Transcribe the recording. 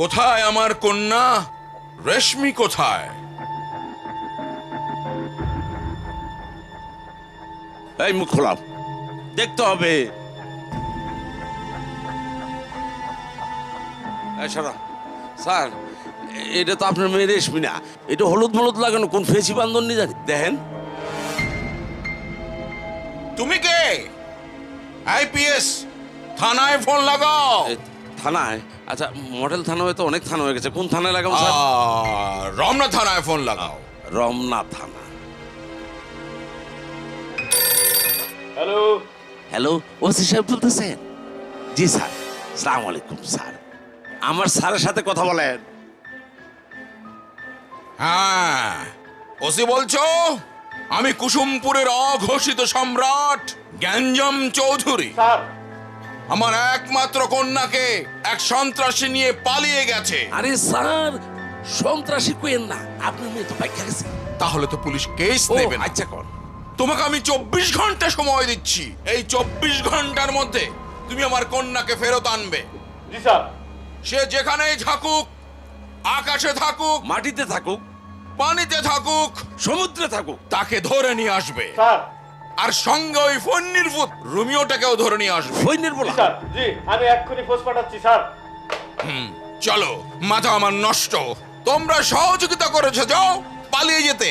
কোথায় আমার কন্যা? রেশমি কোথায়? এই মুখ খোলাম দেখতে হবে। স্যার এটা তো আপনার মেয়ে রেশমি না। এটা হলুদ মলুদ লাগানো কোন ফেসি বান্ধন নিয়ে জানি। দেখেন। তুমি কে? আইপিএস থানায় ফোন লাগাও। থানায়? আচ্ছা মডেল থানা হয়তো অনেক থানা হয়ে গেছে। কোন থানায় লাগাবো স্যার? রমনা থানায় ফোন লাগাও। রমনা থানা। হ্যালো? হ্যালো ওসি সাহেব বলতেছেন? জি স্যার সালাম আলাইকুম স্যার। আমার স্যারের সাথে কথা বলেন। হ্যাঁ ওসি বলছো? আমি কুসুমপুরের অঘোষিত সম্রাট গ্যাঞ্জম চৌধুরী। স্যার আমার একমাত্র কন্যাকে এক সন্ত্রাসী নিয়ে পালিয়ে গেছে। আরে স্যার সন্ত্রাসী কোয়েন না। আপনার মেয়ে তো বাইকা গেছে। তাহলে তো পুলিশ কেস নেবে না। আচ্ছা কোন তোমাকে আমি চব্বিশ ঘণ্টা সময় দিচ্ছি। এই চব্বিশ ঘণ্টার মধ্যে তুমি আমার কন্যাকে ফেরত আনবে। জি স্যার। সে যেখানেই থাকুক আকাশে থাকুক মাটিতে থাকুক পানিতে থাকুক সমুদ্রে থাকুক। তাকে ধরে নিয়ে আসবে। স্যার আর সঙ্গে ওই ফন্নির ফুত রোমিওটাকেও ধরে নিয়ে আসবে। ফন্নির বলা স্যার জি আমি এক্ষুনি ফোর্স পাঠাচ্ছি স্যার। হুম, চলো মাথা আমার নষ্ট। তোমরা সহযোগিতা করেছ যাও পালিয়ে যেতে।